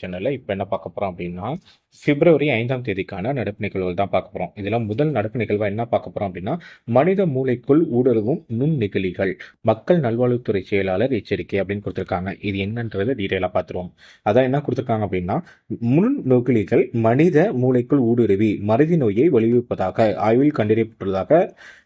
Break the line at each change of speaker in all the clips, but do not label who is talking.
சேனலில் இப்போ என்ன பார்க்க போகிறோம் அப்படின்னா பிப்ரவரி ஐந்தாம் தேதிக்கான நடப்பு நிகழ்வுகள் தான் பார்க்க போகிறோம் இதில் முதல் நடப்பு நிகழ்வாக என்ன பார்க்க போகிறோம் அப்படின்னா மனித மூளைக்குள் ஊடுருவும் நுண்நெகிழிகள் மக்கள் நல்வாழ்வுத்துறை செயலாளர் எச்சரிக்கை அப்படின்னு கொடுத்துருக்காங்க. இது என்னன்றதை டீட்டெயிலாக பார்த்துருவோம். அதான் என்ன கொடுத்துருக்காங்க அப்படின்னா நுண்நெகிழிகள் மனித மூளைக்குள் ஊடுருவி மறதி நோயை விளைவிப்பதாக ஆய்வில் கண்டறியப்பட்டுள்ளதாக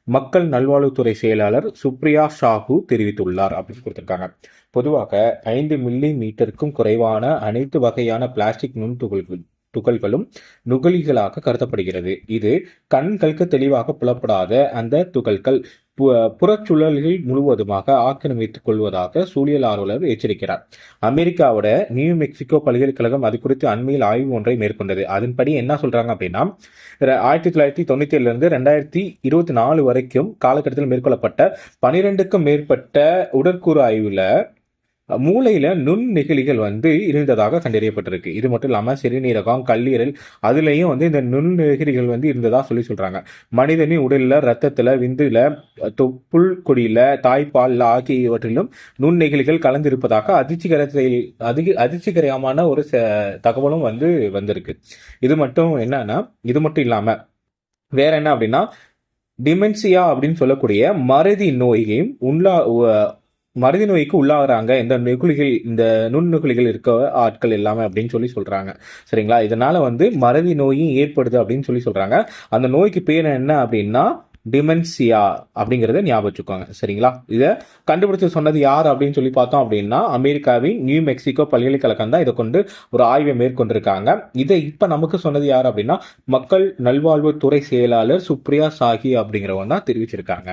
மக்கள் நல்வாழ்வுத்துறை செயலாளர் சுப்ரியா ஷாஹூ தெரிவித்துள்ளார் அப்படின்னு கொடுத்துருக்காங்க. பொதுவாக ஐந்து மில்லி மீட்டருக்கும் குறைவான அனைத்து வகையான பிளாஸ்டிக் நுண்துகள்கள் துகள்களும் நுகலிகளாக கருதப்படுகிறது. இது கண்களுக்கு தெளிவாக புலப்படாத அந்த துகள்கள். புறச்சூழல்கள் முழுவதுமாக ஆக்கிரமித்துக் கொள்வதாக சூழியல் ஆர்வலர் எச்சரிக்கிறார். அமெரிக்காவோட நியூ மெக்சிகோ பல்கலைக்கழகம் அது குறித்து அண்மையில் ஆய்வு ஒன்றை மேற்கொண்டது. அதன்படி என்ன சொல்றாங்க அப்படின்னா ஆயிரத்தி தொள்ளாயிரத்தி தொண்ணூத்தி ஏழுல இருந்து ரெண்டாயிரத்தி இருபத்தி நாலு வரைக்கும் காலகட்டத்தில் மேற்கொள்ளப்பட்ட பனிரெண்டுக்கும் மேற்பட்ட உடற்கூறு ஆய்வுல மூளையில நுண் நெகிழிகள் வந்து இருந்ததாக கண்டறியப்பட்டிருக்கு. இது மட்டும் இல்லாம சிறுநீரகம் கல்லீரல் அதுலயும் வந்து இந்த நுண் நெகிழிகள் வந்து இருந்ததா சொல்லி சொல்றாங்க. மனிதனின் உடல்ல ரத்தத்துல விந்துல தொப்புள் கொடியில தாய்ப்பால் ஆகியவற்றிலும் நுண்ணெகிழிகள் கலந்திருப்பதாக அதிர்ச்சிகரத்தில் அதிக அதிர்ச்சிகரமான ஒரு ச- தகவலும் வந்து வந்திருக்கு. இது மட்டும் என்னன்னா இது மட்டும் இல்லாம வேற என்ன அப்படின்னா டிமென்சியா அப்படின்னு சொல்லக்கூடிய மறதி நோயையும் உள்ளா மருதி நோய்க்கு உள்ளாகிறாங்க. இந்த நெகுலிகள் இந்த நுண்ணுகுலிகள் இருக்க ஆட்கள் எல்லாமே அப்படின்னு சொல்லி சொல்றாங்க. சரிங்களா? இதனால வந்து மறதி நோயும் ஏற்படுது அப்படின்னு சொல்லி சொல்றாங்க. அந்த நோய்க்கு பேர் என்ன அப்படின்னா டிமென்சியா அப்படிங்கிறத ஞாபகம் வச்சுக்கோங்க. சரிங்களா? இதை கண்டுபிடிச்சு சொன்னது யார் அப்படின்னு சொல்லி பார்த்தோம் அப்படின்னா அமெரிக்காவின் நியூ மெக்சிகோ பல்கலைக்கழகம் தான் இதை கொண்டு ஒரு ஆய்வை மேற்கொண்டிருக்காங்க. இதை இப்போ நமக்கு சொன்னது யார் அப்படின்னா மக்கள் நல்வாழ்வுத்துறை செயலாளர் சுப்ரியா சாஹி அப்படிங்கிறவங்க தான் தெரிவிச்சிருக்காங்க.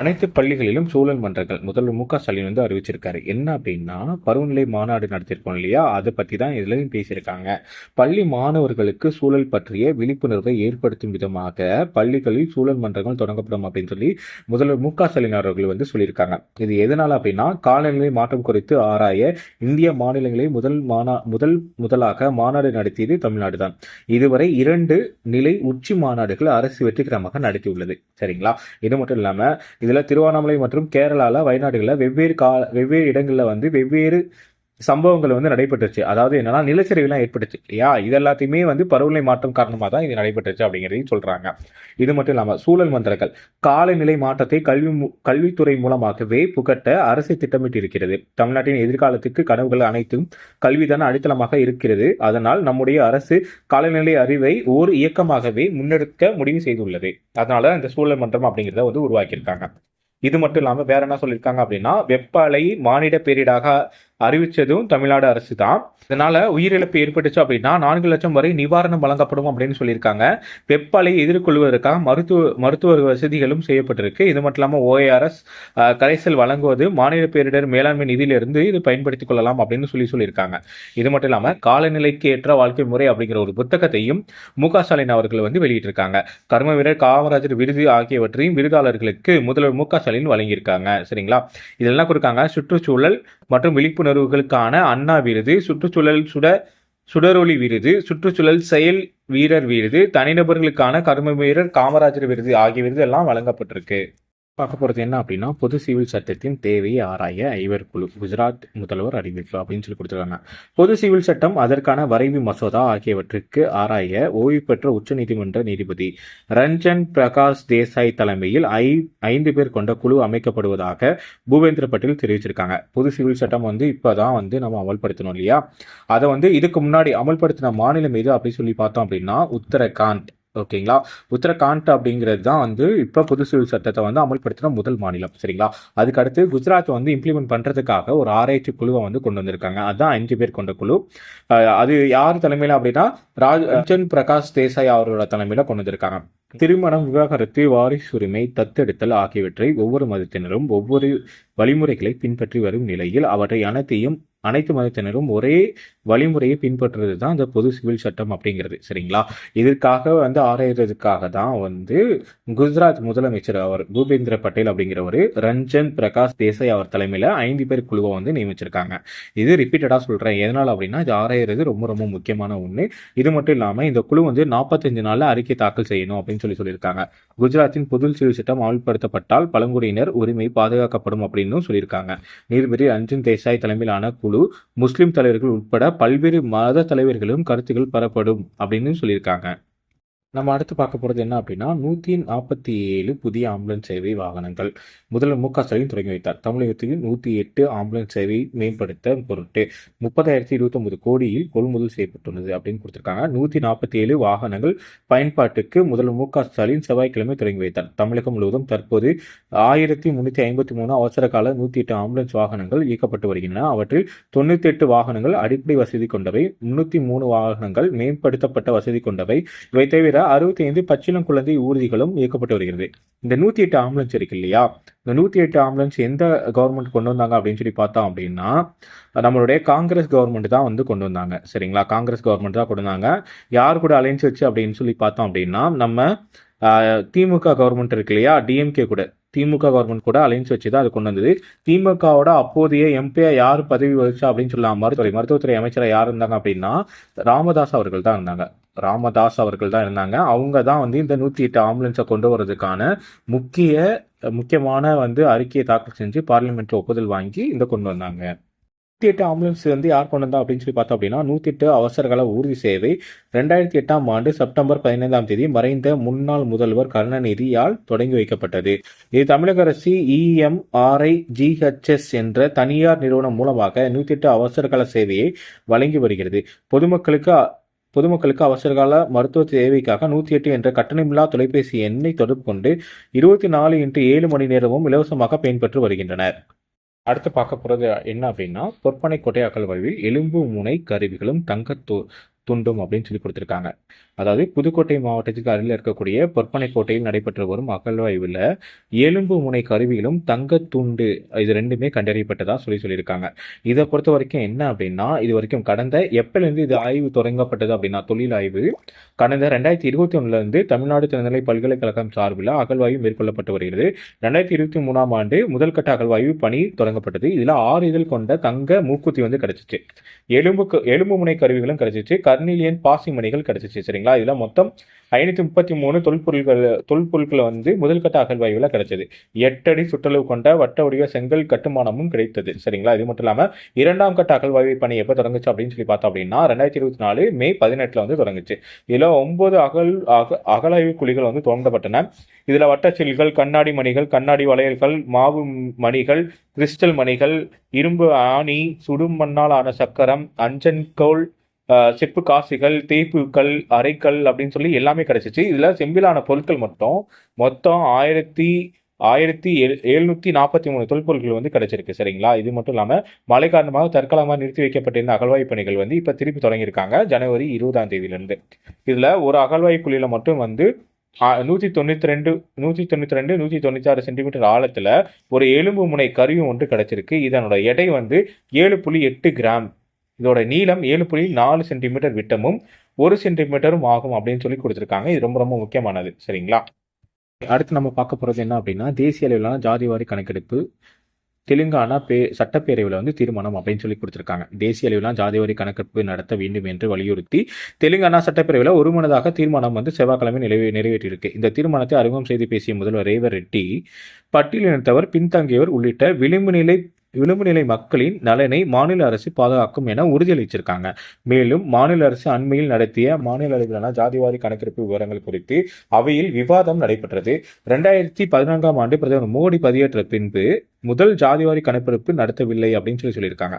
அனைத்து பள்ளிகளிலும் சூழல் மன்றங்கள். முதல்வர் மு க. ஸ்டாலின் வந்து அறிவிச்சிருக்காரு. என்ன அப்படின்னா பருவநிலை மாநாடு நடத்திருக்கோம் இல்லையா? அதை பற்றி தான் இதுலையும் பேசியிருக்காங்க. பள்ளி மாணவர்களுக்கு சூழல் பற்றிய விழிப்புணர்வை ஏற்படுத்தும் விதமாக பள்ளிகளில் சூழல் மன்றங்கள் தொடங்கப்படும் அப்படின்னு சொல்லி முதல்வர் மு க. ஸ்டாலின் அவர்கள் வந்து சொல்லியிருக்காங்க. இது எதனால அப்படின்னா காலநிலை மாற்றம் குறித்து ஆராய இந்திய மாநிலங்களை முதல் மாநா முதல் முதலாக மாநாடு நடத்தியது தமிழ்நாடு தான். இதுவரை இரண்டு நிலை உச்சி மாநாடுகள் அரசு வெற்றிகரமாக நடத்தியுள்ளது. சரிங்களா? இது மட்டும் இல்லாம இதில் திருவண்ணாமலை மற்றும் கேரளாவில் வயநாடுகளில் வெவ்வேறு கா வெவ்வேறு இடங்களில் வந்து வெவ்வேறு சம்பவங்கள் வந்து நடைபெற்றுச்சு. அதாவது என்னன்னா நிலச்சரிவுலாம் ஏற்பட்டுச்சு. இல்லையா? இது எல்லாத்தையுமே வந்து பருவநிலை மாற்றம் காரணமாக தான் இது நடைபெற்றுச்சு அப்படிங்கிறதையும் சொல்கிறாங்க இது மட்டும் இல்லாமல் சூழல் மந்திரங்கள். காலநிலை மாற்றத்தை கல்வி மு- கல்வித்துறை மூலமாகவே புகட்ட அரசு திட்டமிட்டு இருக்கிறது தமிழ்நாட்டின் எதிர்காலத்துக்கு கனவுகள் அனைத்தும் கல்விதான் அடித்தளமாக இருக்கிறது. அதனால் நம்முடைய அரசு காலநிலை அறிவை ஓர் இயக்கமாகவே முன்னெடுக்க முடிவு செய்துள்ளது. அதனால இந்த சூழல் மன்றம் அப்படிங்கிறத வந்து உருவாக்கியிருக்காங்க. இது மட்டும் இல்லாமல் வேற என்ன சொல்லியிருக்காங்க அப்படின்னா வெப்ப அலை மானிட பேரிடாக அறிவித்ததும் தமிழ்நாடு அரசு தான் இதனால் உயிரிழப்பு ஏற்பட்டுச்சு அப்படின்னா நான்கு லட்சம் வரை நிவாரணம் வழங்கப்படும் அப்படின்னு சொல்லியிருக்காங்க. வெப்ப அலையை எதிர்கொள்வதற்காக மருத்துவ மருத்துவ வசதிகளும் செய்யப்பட்டிருக்கு. இது மட்டும் இல்லாமல் ஓஏஆர்எஸ் கரைசல் வழங்குவது மாநில பேரிடர் மேலாண்மை நிதியிலிருந்து இது பயன்படுத்திக் கொள்ளலாம் அப்படின்னு சொல்லி சொல்லியிருக்காங்க. இது மட்டும் இல்லாமல் காலநிலைக்கு ஏற்ற வாழ்க்கை முறை அப்படிங்கிற ஒரு புத்தகத்தையும் மு க ஸ்டாலின் அவர்கள் வந்து வெளியிட்டிருக்காங்க. கர்ம வீரர் காமராஜர் விருது ஆகியவற்றையும் விருதாளர்களுக்கு முதல்வர் மு க ஸ்டாலின் வழங்கியிருக்காங்க. சரிங்களா? இதெல்லாம் கொடுக்காங்க. சுற்றுச்சூழல் மற்றும் விழிப்புணர்வுகளுக்கான அண்ணா விருது சுற்றுச்சூழல் சுட சுடரொளி விருது சுற்றுச்சூழல் செயல் வீரர் விருது தனிநபர்களுக்கான கர்ம வீரர் காமராஜர் விருது ஆகிய விருது எல்லாம் வழங்கப்பட்டிருக்கு. பார்க்க போகிறது என்ன அப்படின்னா பொது சிவில் சட்டத்தின் தேவையை ஆராய ஐவர் குழு குஜராத் முதல்வர் அறிவிப்பு அப்படின்னு சொல்லி கொடுத்துருக்காங்க. பொது சிவில் சட்டம் அதற்கான வரைவு மசோதா ஆகியவற்றுக்கு ஆராய ஓய்வு பெற்ற உச்சநீதிமன்ற நீதிபதி ரஞ்சன் பிரகாஷ் தேசாய் தலைமையில் ஐ ஐந்து பேர் கொண்ட குழு அமைக்கப்படுவதாக பூபேந்திர பட்டேல் தெரிவிச்சிருக்காங்க. பொது சிவில் சட்டம் வந்து இப்போதான் வந்து நம்ம அமல்படுத்தணும் இல்லையா? அதை வந்து இதுக்கு முன்னாடி அமல்படுத்தின மாநிலம் எது அப்படின்னு சொல்லி பார்த்தோம் அப்படின்னா உத்தரகாண்ட். ஓகேங்களா? உத்தரகாண்ட் அப்படிங்கிறது தான் வந்து இப்போ பொது சிவில் சட்டத்தை வந்து அமல்படுத்தின முதல் மாநிலம். சரிங்களா? அதுக்கு அடுத்து குஜராத் வந்து இம்ப்ளிமெண்ட் பண்ணுறதுக்காக ஒரு ஆராய்ச்சி குழுவை வந்து கொண்டு வந்திருக்காங்க. அதுதான் அஞ்சு பேர் கொண்ட குழு. அது யார் தலைமையில் அப்படின்னா ராஜ் ரஞ்சன் பிரகாஷ் தேசாய் அவரோட தலைமையில் கொண்டு வந்திருக்காங்க. திருமணம் விவாகரத்து வாரிசுரிமை தத்தெடுத்தல் ஆகியவற்றை ஒவ்வொரு மதத்தினரும் ஒவ்வொரு வழிமுறைகளை பின்பற்றி வரும் நிலையில் அவற்றை அனைத்தையும் அனைத்து மதத்தினரும் ஒரே வழிமுறையை பின்பற்றுறது தான் இந்த பொது சிவில் சட்டம் அப்படிங்கிறது சரிங்களா? இதற்காக வந்து ஆராயறதுக்காக தான் வந்து குஜராத் முதலமைச்சர் அவர் பூபேந்திர பட்டேல் அப்படிங்கிறவர் ரஞ்சன் பிரகாஷ் தேசாய் அவர் தலைமையில் ஐந்து பேர் குழுவை வந்து நியமிச்சிருக்காங்க. இது ரிப்பீட்டடாக சொல்கிறேன் எதனால் அப்படின்னா இது ஆராயறது ரொம்ப ரொம்ப முக்கியமான ஒன்று இது மட்டும் இல்லாமல் இந்த குழு வந்து நாற்பத்தஞ்சு நாளில் அறிக்கை தாக்கல் செய்யணும் அப்படின்னு சொல்லி சொல்லியிருக்காங்க. குஜராத்தின் பொது சிவில் சட்டம் அமல்படுத்தப்பட்டால் பழங்குடியினர் உரிமை பாதுகாக்கப்படும் அப்படின்னு சொல்லியிருக்காங்க. நீதிபதி ரஞ்சன் தேசாய் தலைமையிலான குழு முஸ்லிம் தலைவர்கள் உட்பட பல்வேறு மத தலைவர்களும் கருத்துக்கள் பெறப்படும் அப்படின்னு சொல்லியிருக்காங்க. நம்ம அடுத்து பார்க்க போகிறது என்ன அப்படின்னா நூற்றி நாற்பத்தி ஏழு புதிய ஆம்புலன்ஸ் சேவை வாகனங்கள். முதல்வர் மு க ஸ்டாலின் தொடங்கி வைத்தார். தமிழகத்தில் நூற்றி எட்டு ஆம்புலன்ஸ் சேவை மேம்படுத்த பொருட்டு முப்பதாயிரத்தி இருபத்தொம்பது கோடியில் கொள்முதல் செய்யப்பட்டுள்ளது அப்படின்னு கொடுத்துருக்காங்க. நூற்றி நாற்பத்தி ஏழு வாகனங்கள் பயன்பாட்டுக்கு முதல்வர் மு க ஸ்டாலின் செவ்வாய்க்கிழமை தொடங்கி வைத்தார். தமிழகம் முழுவதும் தற்போது ஆயிரத்தி முந்நூற்றி ஐம்பத்தி மூணு அவசர கால நூற்றி எட்டு ஆம்புலன்ஸ் வாகனங்கள் இயக்கப்பட்டு வருகின்றன. அவற்றில் தொண்ணூற்றி எட்டு வாகனங்கள் அடிப்படை வசதி கொண்டவை முன்னூற்றி மூணு வாகனங்கள் மேம்படுத்தப்பட்ட வசதி கொண்டவை. இவை தவிர அறுபத்தி ஐந்து பச்சிளம் குழந்தை ஊர்திகளும் இயக்கப்பட்டு வருகிறது. இந்த நூற்றி எட்டு ஆம்புலன்ஸ் இருக்கு இல்லையா? இந்த நூற்றி எட்டு ஆம்புலன்ஸ் எந்த கவர்மெண்ட் கொண்டு வந்தாங்க அப்படின்னு சொல்லி பார்த்தோம் அப்படின்னா நம்மளுடைய காங்கிரஸ் கவர்மெண்ட் தான் வந்து கொண்டு வந்தாங்க. சரிங்களா? காங்கிரஸ் கவர்மெண்ட் தான் கொண்டு வந்தாங்க. யார் கூட அலைன்ஸ் வச்சு அப்படின்னு சொல்லி பார்த்தோம் அப்படின்னா நம்ம திமுக கவர்மெண்ட் இருக்கு இல்லையா? டிஎம்கே கூட. திமுக கவர்மெண்ட் கூட அலைன்ஸ் வச்சு தான் அது கொண்டு வந்தது. திமுகவோட அப்போதைய எம்பியா யார் பதவி வகிச்சா அப்படின்னு சொல்லலாம் மருத்துவரை மருத்துவத்துறை அமைச்சராக யார் இருந்தாங்க அப்படின்னா ராமதாஸ் அவர்கள் தான் இருந்தாங்க. ராமதாஸ் அவர்கள் தான் இருந்தாங்க. அவங்க தான் வந்து இந்த நூற்றி எட்டு ஆம்புலன்ஸை கொண்டு வரதுக்கான முக்கிய முக்கியமான வந்து அறிக்கையை தாக்கல் செஞ்சு பார்லிமெண்ட்ல ஒப்புதல் வாங்கி இந்த கொண்டு வந்தாங்க. நூற்றி எட்டு ஆம்புலன்ஸ் வந்து யார் கொண்டு வந்தா அப்படின்னு சொல்லி பார்த்தோம் அப்படின்னா நூற்றி எட்டு அவசரகால ஊர்தி சேவை ரெண்டாயிரத்தி எட்டாம் ஆண்டு செப்டம்பர் பதினைந்தாம் தேதி மறைந்த முன்னாள் முதல்வர் கருணாநிதியால் தொடங்கி வைக்கப்பட்டது. இது தமிழக அரசு இஎம்ஆர்ஐ ஜிஹெச்எஸ் என்ற தனியார் நிறுவனம் மூலமாக நூற்றி எட்டு அவசரகால சேவையை வழங்கி வருகிறது. பொதுமக்களுக்கு பொதுமக்களுக்கு அவசரகால மருத்துவ தேவைக்காக நூற்றி எட்டு என்ற கட்டணமில்லா தொலைபேசி எண்ணை தொடர்பு கொண்டு இருபத்தி நாலு இன்று ஏழு மணி நேரமும் இலவசமாக பயன்பெற்று வருகின்றனர். அடுத்து பார்க்க போகிறது என்ன அப்படின்னா பொற்பனை கொட்டையாக்கல் வழியில் எலும்பு முனை கருவிகளும் தங்கத்து துண்டும் அப்படின்னு சொல்லி கொடுத்துருக்காங்க. அதாவது புதுக்கோட்டை மாவட்டத்துக்கு அருகில் இருக்கக்கூடிய பொற்பனை கோட்டையில் நடைபெற்று வரும் அகழ்வாய்வில் எலும்பு முனை தங்க தங்கத்துண்டு இது ரெண்டுமே கண்டறியப்பட்டதா சொல்லி சொல்லியிருக்காங்க. இதை பொறுத்த வரைக்கும் என்ன அப்படின்னா இது வரைக்கும் கடந்த எப்பலேருந்து இது ஆய்வு தொடங்கப்பட்டது அப்படின்னா தொழில் ஆய்வு கடந்த ரெண்டாயிரத்தி இருபத்தி ஒன்றுலேருந்து தமிழ்நாடு திறநிலை பல்கலைக்கழகம் சார்பில் அகழ்வாய்வு மேற்கொள்ளப்பட்டு வருகிறது. ரெண்டாயிரத்தி இருபத்தி மூணாம் ஆண்டு முதல் கட்ட அகழ்வாய்வு பணி தொடங்கப்பட்டது. இதில் ஆறு இதழ் கொண்ட தங்க மூக்குத்தி வந்து கிடைச்சிச்சு. எலும்புக்கு எலும்பு முனை கருவிகளும் கிடைச்சிச்சு. கர்னிலியன் பாசி மணிகள் கிடைச்சிச்சு சரிங்களா? இதில் மொத்தம் ஐநூற்றி முப்பத்தி மூணு தொல்பொருள்கள் தொல்பொருட்கள் வந்து முதல்கட்ட அகழ்வாய்வில் கிடைச்சது. எட்டடி சுற்றளவு கொண்ட வட்ட வடிவ செங்கல் கட்டுமானமும் கிடைத்தது சரிங்களா? இது மட்டும் இல்லாமல் இரண்டாம் கட்ட அகழ்வாய்வு பணி எப்போ தொடங்குச்சு அப்படின்னு சொல்லி பார்த்தோம் அப்படின்னா ரெண்டாயிரத்தி இருபத்தி நாலு மே பதினெட்டில் வந்து தொடங்குச்சு. இதில் ஒன்பது அகல் அக அகழாய்வு குழிகள் வந்து தோண்டப்பட்டன இதில் வட்டச்சில்கள் கண்ணாடி மணிகள் கண்ணாடி வளையல்கள் மாவு மணிகள் கிறிஸ்டல் மணிகள் இரும்பு ஆணி சுடும் மண்ணால் ஆன சக்கரம் அஞ்சன்கோல் செப்பு காசுகள் தேய்ப்புக்கள் அரைக்கல் அப்படின்னு சொல்லி எல்லாமே கிடைச்சிச்சு. இதில் செம்பிலான பொருட்கள் மட்டும் மொத்தம் ஆயிரத்தி ஆயிரத்தி எழு எழுநூற்றி நாற்பத்தி மூணு தொல்பொருட்கள் வந்து கிடைச்சிருக்கு சரிங்களா? இது மட்டும் இல்லாமல் மழை காரணமாக தற்காலமாக நிறுத்தி வைக்கப்பட்டிருந்த அகழ்வாய்வு பணிகள் வந்து இப்போ திருப்பி தொடங்கியிருக்காங்க ஜனவரி இருபதாம் தேதியிலேருந்து. இதில் ஒரு அகழ்வாய்வு குழியில் மட்டும் வந்து நூற்றி தொண்ணூற்றி ரெண்டு நூற்றி தொண்ணூற்றி ரெண்டு நூற்றி தொண்ணூற்றி ஆறு சென்டிமீட்டர் ஆழத்தில் ஒரு எலும்பு முனை கருவி ஒன்று கிடச்சிருக்கு. இதனோட எடை வந்து ஏழு புள்ளி எட்டு கிராம். இதோட நீளம் ஏழு புள்ளி நாலு சென்டிமீட்டர் விட்டமும் ஒரு சென்டிமீட்டரும் ஆகும் அப்படின்னு சொல்லி கொடுத்துருக்காங்க. இது ரொம்ப ரொம்ப முக்கியமானது. சரிங்களா? அடுத்து நம்ம பார்க்க போகிறது என்ன அப்படின்னா தேசிய அளவிலான ஜாதிவாரி கணக்கெடுப்பு தெலுங்கானா பே சட்டப்பேரவையில் வந்து தீர்மானம் அப்படின்னு சொல்லி கொடுத்துருக்காங்க. தேசிய அளவிலான ஜாதிவாரி கணக்கெடுப்பு நடத்த வேண்டும் என்று வலியுறுத்தி தெலுங்கானா சட்டப்பேரவையில் ஒருமனதாக தீர்மானம் வந்து செவ்வாய்க்கிழமை நிறைவே நிறைவேற்றியிருக்கு. இந்த தீர்மானத்தை அறிமுகம் செய்து பேசிய முதல்வர் ரேவர் ரெட்டி பட்டியலினத்தவர் பின்தங்கியோர் உள்ளிட்ட விளிம்பு நிலை விளிம்பு நிலை மக்களின் நலனை மாநில அரசு பாதுகாக்கும் என உறுதியளிச்சிருக்காங்க. மேலும் மாநில அரசு அண்மையில் நடத்திய மாநில அளவிலான ஜாதிவாரி கணக்கெடுப்பு விவரங்கள் குறித்து அவையில் விவாதம் நடைபெற்றது. ரெண்டாயிரத்தி பதினான்காம் ஆண்டு பிரதமர் மோடி பதிவேற்ற பின்பு முதல் ஜாதிவாரி கணக்கெடுப்பு நடத்தவில்லை அப்படின்னு சொல்லி சொல்லியிருக்காங்க.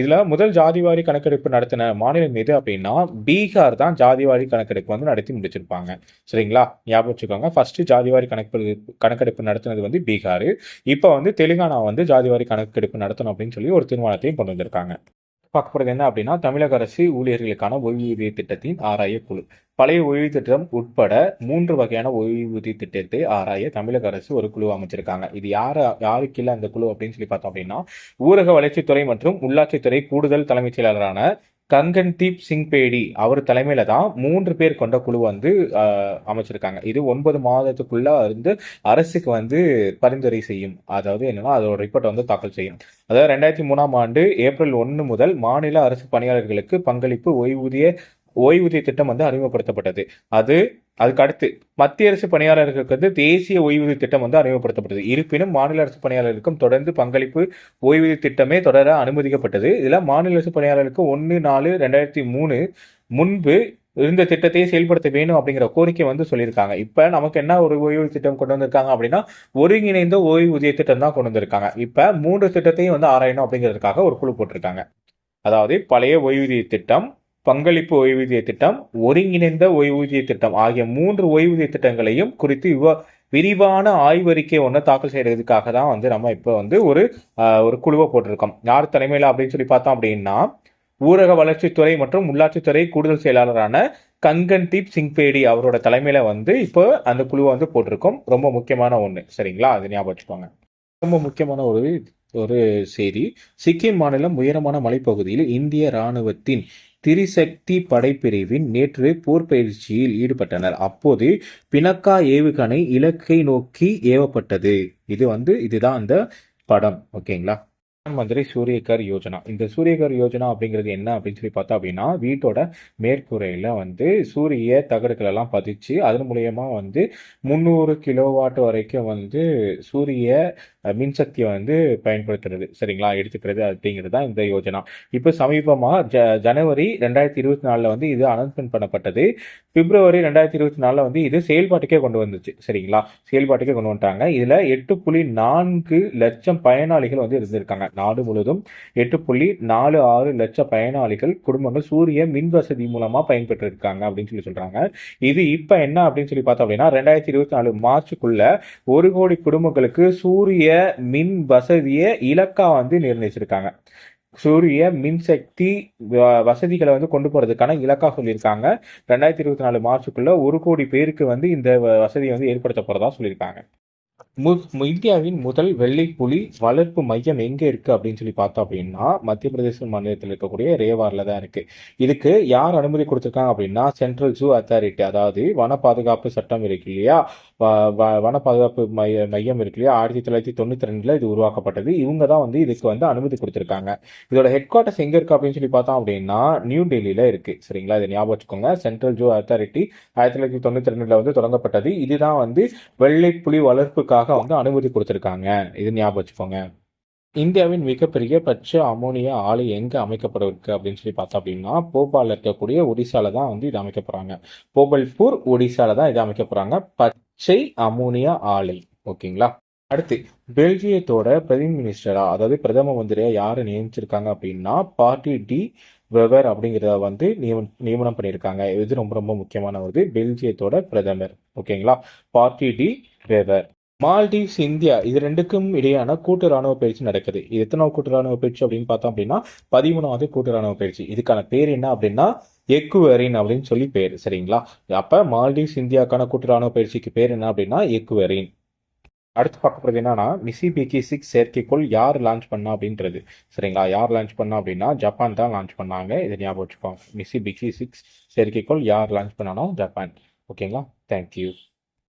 இது முதல் ஜாதிவாரி கணக்கெடுப்பு நடத்தின மாநிலம் எது அப்படின்னா பீகார் தான் ஜாதிவாரி கணக்கெடுப்பு வந்து நடத்தி முடிச்சிருப்பாங்க. சரிங்களா? ஞாபகம் வச்சுக்கோங்க. ஃபர்ஸ்ட் ஜாதிவாரி கணக்கெடுப்பு கணக்கெடுப்பு நடத்தினது வந்து பீகார். இப்போ வந்து தெலுங்கானா வந்து ஜாதிவாரி கணக்கெடுப்பு நடத்தணும் அப்படின்னு சொல்லி ஒரு தீர்மானத்தையும் கொண்டு வந்திருக்காங்க. பார்க்க போகிறது என்ன அப்படின்னா தமிழக அரசு ஊழியர்களுக்கான ஓய்வூதிய திட்டத்தின் ஆராய குழு. பழைய ஓய்வு திட்டம் உட்பட மூன்று வகையான ஓய்வூதிய திட்டத்தை ஆராய தமிழக அரசு ஒரு குழு அமைச்சிருக்காங்க. இது யார் யாருக்கு இல்லை அந்த குழு அப்படின்னு சொல்லி பார்த்தோம் அப்படின்னா ஊரக வளர்ச்சித்துறை மற்றும் உள்ளாட்சித்துறை கூடுதல் தலைமைச் செயலாளரான கங்கன்தீப் சிங் பேடி அவர் தலைமையில தான் மூன்று பேர் கொண்ட குழு வந்து அமைச்சிருக்காங்க. இது ஒன்பது மாதத்துக்குள்ள இருந்து அரசுக்கு வந்து பரிந்துரை செய்யும். அதாவது என்னன்னா அதோட ரிப்போர்ட் வந்து தாக்கல் செய்யும். அதாவது ரெண்டாயிரத்தி மூணாம் ஆண்டு ஏப்ரல் ஒன்று முதல் மாநில அரசு பணியாளர்களுக்கு பங்களிப்பு ஓய்வூதிய ஓய்வூதிய திட்டம் வந்து அறிமுகப்படுத்தப்பட்டது. அது அதுக்கு அடுத்து மத்திய அரசு பணியாளர்களுக்கு வந்து தேசிய ஓய்வூதிய திட்டம் வந்து அறிமுகப்படுத்தப்பட்டது. இருப்பினும் மாநில அரசு பணியாளர்களுக்கும் தொடர்ந்து பங்களிப்பு ஓய்வூதிய திட்டமே தொடர அனுமதிக்கப்பட்டது. இதில் மாநில அரசு பணியாளர்களுக்கு ஒன்று நாலு ரெண்டாயிரத்தி மூணு முன்பு இருந்த திட்டத்தையே செயல்படுத்த வேணும் அப்படிங்கிற கோரிக்கை வந்து சொல்லியிருக்காங்க. இப்போ நமக்கு என்ன ஒரு ஓய்வூதிய திட்டம் கொண்டு வந்திருக்காங்க அப்படின்னா ஒருங்கிணைந்த ஓய்வூதிய திட்டம் தான் கொண்டு வந்திருக்காங்க. இப்போ மூன்று திட்டத்தையும் வந்து ஆராயணும் அப்படிங்கிறதுக்காக ஒரு குழு போட்டிருக்காங்க. அதாவது பழைய ஓய்வூதிய திட்டம் பங்களிப்பு ஓய்வூதிய திட்டம் ஒருங்கிணைந்த ஓய்வூதிய திட்டம் ஆகிய மூன்று ஓய்வூதிய திட்டங்களையும் குறித்து விவா விரிவான ஆய்வறிக்கை ஒன்று தாக்கல் செய்கிறதுக்காக தான் வந்து நம்ம இப்போ வந்து ஒரு ஒரு குழுவை போட்டிருக்கோம். யார் தலைமையில் அப்படின்னு சொல்லி பார்த்தோம் அப்படின்னா ஊரக வளர்ச்சித்துறை மற்றும் உள்ளாட்சித்துறை கூடுதல் செயலாளரான கங்கன் தீப் சிங்பேடி அவரோட தலைமையில வந்து இப்போ அந்த குழுவை வந்து போட்டிருக்கோம். ரொம்ப முக்கியமான ஒன்று சரிங்களா? அது ஞாபகம் வச்சுக்கோங்க. ரொம்ப முக்கியமான ஒரு ஒரு செய்தி. சிக்கிம் மாநிலம் உயரமான மலைப்பகுதியில் இந்திய ராணுவத்தின் திரிசக்தி படைப்பிரிவின் நேற்று போர் பயிற்சியில் ஈடுபட்டனர். அப்போது பினக்கா ஏவுகணை இலக்கை நோக்கி ஏவப்பட்டது. இது வந்து இதுதான் அந்த படம். ஓகேங்களா? பிரதான் மந்திரி சூரியகர் யோஜனா. இந்த சூரியகர் யோஜனா அப்படிங்கிறது என்ன அப்படின்னு சொல்லி பார்த்தா அப்படின்னா வீட்டோட மேற்கூரையில் வந்து சூரிய தகடுகள் எல்லாம் பதிச்சு அதன் மூலியமா வந்து முந்நூறு கிலோவாட் வரைக்கும் வந்து சூரிய மின்சக்தியை வந்து பயன்படுத்துறது. சரிங்களா? எடுத்துக்கிறது அப்படிங்கிறது தான் இந்த யோஜனா. இப்போ சமீபமாக ஜ ஜனவரி ரெண்டாயிரத்தி இருபத்தி நாலில் வந்து இது அனௌன்ஸ்மெண்ட் பண்ணப்பட்டது. பிப்ரவரி ரெண்டாயிரத்தி இருபத்தி நாலில் வந்து இது செயல்பாட்டுக்கே கொண்டு வந்துச்சு. சரிங்களா? செயல்பாட்டுக்கே கொண்டு வந்துட்டாங்க. இதில் எட்டு புள்ளி நான்கு லட்சம் பயனாளிகள் வந்து இருந்திருக்காங்க. நாடு முழுவதும் எட்டு புள்ளி நாலு ஆறு லட்சம் பயனாளிகள் குடும்பங்கள் சூரிய மின் வசதி மூலமாக பயன்பெற்று இருக்காங்க அப்படின்னு சொல்லி சொல்கிறாங்க இது இப்போ என்ன அப்படின்னு சொல்லி பார்த்தோம் அப்படின்னா ரெண்டாயிரத்தி இருபத்தி நாலு மார்ச்சுக்குள்ள ஒரு கோடி குடும்பங்களுக்கு சூரிய மின் வசதியை இலக்கா வந்து நிர்ணயிச்சிருக்காங்க. சூரிய மின்சக்தி வ- வசதிகளை வந்து கொண்டு போறதுக்கான இலக்கா சொல்லியிருக்காங்க. ரெண்டாயிரத்தி இருபத்தி நாலு மார்ச்சுக்குள்ள ஒரு கோடி பேருக்கு வந்து இந்த வ- வசதியை வந்து ஏற்படுத்த போறதா சொல்லியிருக்காங்க. இந்தியாவின் முதல் வெள்ளை புலி வளர்ப்பு மையம் எங்க இருக்கு அப்படின்னு சொல்லி பார்த்தோம் அப்படின்னா மத்திய பிரதேச மாநிலத்தில் இருக்கக்கூடிய ரேவாரில் தான் இருக்கு. இதுக்கு யார் அனுமதி கொடுத்துருக்காங்க அப்படின்னா சென்ட்ரல் ஜூ அத்தாரிட்டி அதாவது வன பாதுகாப்பு சட்டம் இருக்கு இல்லையா? வ- வன பாதுகாப்பு மைய மையம் இருக்கு இல்லையா? ஆயிரத்தி தொள்ளாயிரத்தி தொண்ணூத்தி ரெண்டுல இது உருவாக்கப்பட்டது. இவங்க தான் வந்து இதுக்கு வந்து அனுமதி கொடுத்துருக்காங்க. இதோட ஹெட் குவார்ட்டர்ஸ் எங்க இருக்கு அப்படின்னு சொல்லி பார்த்தோம் அப்படின்னா நியூ டெல்லியில இருக்கு. சரிங்களா? இதை ஞாபகம் வச்சுக்கோங்க. சென்ட்ரல் ஜூ அத்தாரிட்டி ஆயிரத்தி தொள்ளாயிரத்தி தொண்ணூத்தி ரெண்டுல வந்து தொடங்கப்பட்டது. இதுதான் வந்து வெள்ளை புலி வளர்ப்புக்காக வந்து அனுமதி கொடுத்துருக்காங்க. இது ஞாபகம் வச்சுக்கோங்க. இந்தியாவின் மிகப்பெரிய பச்சை அமோனியா ஆலை எங்க அமைக்கப்பட இருக்கு அப்படின்னு சொல்லி பார்த்தோம் அப்படின்னா போபாலில் இருக்கக்கூடிய ஒடிசால தான் வந்து இது அமைக்க போறாங்க போபல்பூர் ஒடிசால தான் இது அமைக்க போறாங்க பச்சை அமோனியா ஆலை. ஓகேங்களா? அடுத்து பெல்ஜியத்தோட பிரதம மினிஸ்டரா அதாவது பிரதம மந்திரியா யாரை நியமிச்சிருக்காங்க அப்படின்னா பார்ட்டி டி வெவர் அப்படிங்கிறத வந்து நியம- நியமனம் பண்ணியிருக்காங்க. இது ரொம்ப ரொம்ப முக்கியமான ஒரு பெல்ஜியத்தோட பிரதமர். ஓகேங்களா? Bart De Wever. Maldives India இது ரெண்டுக்கும் இடையான கூட்டு ராணுவ பயிற்சி நடக்குது. இது எத்தனாவது கூட்டு ராணுவ பயிற்சி அப்படின்னு பார்த்தோம் அப்படின்னா பதிமூணாவது கூட்டு ராணுவ பயிற்சி. இதுக்கான பேர் என்ன அப்படின்னா எக்குவரின் அப்படின்னு சொல்லி பேர். சரிங்களா? அப்ப மால்டீவ்ஸ் இந்தியாக்கான கூட்டு ராணுவ பயிற்சிக்கு பேர் என்ன அப்படின்னா எக்குவரின் அடுத்து பார்க்க போகிறது என்னன்னா மிசிபிகி சிக்ஸ் செயற்கைக்கோள் யார் லான்ச் பண்ணா அப்படின்றது. சரிங்களா? யார் லான்ச் பண்ணா அப்படின்னா ஜப்பான் தான் லான்ச் பண்ணாங்க. இதை ஞாபகம் வச்சுக்கோங்க. மிசிபிகி சிக்ஸ் செயற்கைக்கோள் யார் லான்ச் பண்ணானோ ஜப்பான் ஓகேங்களா? Thank you